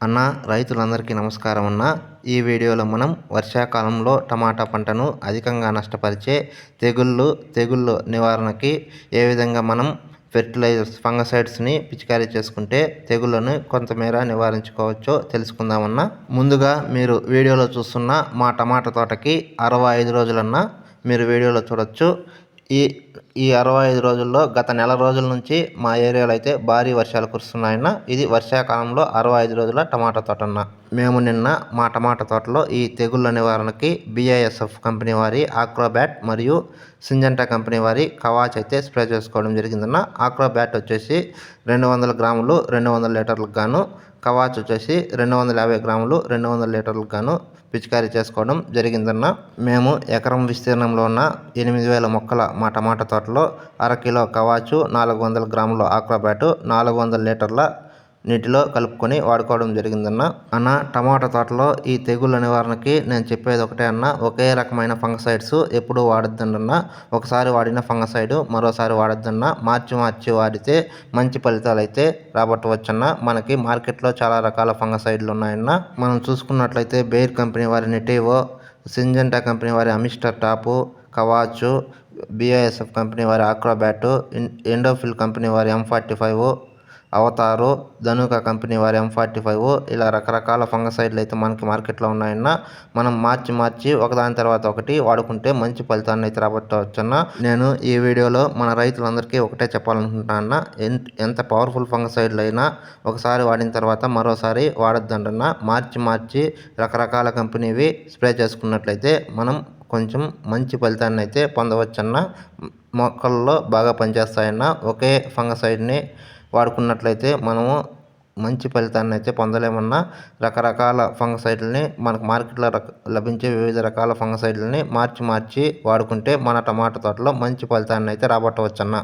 అన్న రైతులందరికీ నమస్కారం అన్న. ఈ వీడియోలో మనం వర్షాకాలంలో టమాటా పంటను అధికంగా నష్టపరిచే తెగుళ్ళు తెగుళ్ళు నివారణకి ఏ విధంగా మనం ఫెర్టిలైజర్స్ ఫంగసైడ్స్ని పిచికారీ చేసుకుంటే తెగుళ్ళను కొంతమేర నివారించుకోవచ్చో తెలుసుకుందామన్నా ముందుగా మీరు వీడియోలో చూస్తున్న మా టమాటా తోటకి అరవై ఐదు రోజులన్నా మీరు వీడియోలో చూడొచ్చు. ఈ ఈ అరవై ఐదు రోజుల్లో గత నెల రోజుల నుంచి మా ఏరియాలో అయితే భారీ వర్షాలు కురుస్తున్నాయన్న. ఇది వర్షాకాలంలో అరవై ఐదు రోజుల టమాటా తోట అన్న మేము నిన్న మా టమాటా తోటలో ఈ తెగుళ్ళ నివారణకి బిఐఎస్ఎఫ్ కంపెనీ వారి ఆక్రోబ్యాట్ మరియు సింజంటా కంపెనీ వారి కవాచ్ అయితే స్ప్రే చేసుకోవడం జరిగిందన్న. ఆక్రోబ్యాట్ వచ్చేసి రెండు వందల గ్రాములు రెండు వందల లీటర్లకు గాను కవాచ్ వచ్చేసి రెండు వందల యాభై గ్రాములు రెండు వందల లీటర్లకు గాను పిచికారీ చేసుకోవడం జరిగిందన్న. మేము ఎకరం విస్తీర్ణంలో ఉన్న ఎనిమిది వేల మొక్కల మా టమాటా తోటలో అరకిలో కవాచు నాలుగు వందల గ్రాములు ఆక్వాబ్యాటు నాలుగు వందల లీటర్ల నీటిలో కలుపుకొని వాడుకోవడం జరిగిందన్న. అన్న టమాటా తోటలో ఈ తెగుళ్ళ నివారణకి నేను చెప్పేది ఒకటే అన్న. ఒకే రకమైన ఫంగసైడ్స్ ఎప్పుడు వాడొద్దండన్న ఒకసారి వాడిన ఫంగసైడ్ మరోసారి వాడొద్దన్న. మార్చి మార్చి వాడితే మంచి ఫలితాలు అయితే రాబట్టవచ్చన్న. మనకి మార్కెట్లో చాలా రకాల ఫంగసైడ్లు ఉన్నాయన్న మనం చూసుకున్నట్లయితే బెయిర్ కంపెనీ వారి నెటివో సింజెంటా కంపెనీ వారి Amistar Top Kavach BASF company వారి ఆక్రోబ్యాటు ఎండోఫిల్ కంపెనీ వారి ఎం ఫార్టీ ఫైవ్ అవతారు ధనుక కంపెనీ వారి ఎం ఫార్టీ ఫైవ్ ఇలా రకరకాల ఫంగసైడ్లు అయితే మనకి మార్కెట్లో ఉన్నాయన్న మనం మార్చి మార్చి ఒకదాని తర్వాత ఒకటి వాడుకుంటే మంచి ఫలితాన్ని అయితే రాబట్టవచ్చన్న నేను ఈ వీడియోలో మన రైతులందరికీ ఒకటే చెప్పాలనుకుంటున్నా ఎంత పవర్ఫుల్ ఫంగసైడ్లు అయినా ఒకసారి వాడిన తర్వాత మరోసారి వాడొద్దండన్న మార్చి మార్చి రకరకాల కంపెనీవి స్ప్రే చేసుకున్నట్లయితే మనం కొంచెం మంచి ఫలితాన్ని అయితే పొందవచ్చన్న మొక్కల్లో బాగా పనిచేస్తాయన్న ఒకే ఫంగసైడ్ని వాడుకున్నట్లయితే మనము మంచి ఫలితాన్ని అయితే పొందలేమన్నా రకరకాల ఫంగసైడ్లని మనకు మార్కెట్లో లభించే వివిధ రకాల ఫంగసైడ్లని మార్చి మార్చి వాడుకుంటే మన టమాటా తోటలో మంచి ఫలితాన్ని అయితే రాబట్టవచ్చన్న.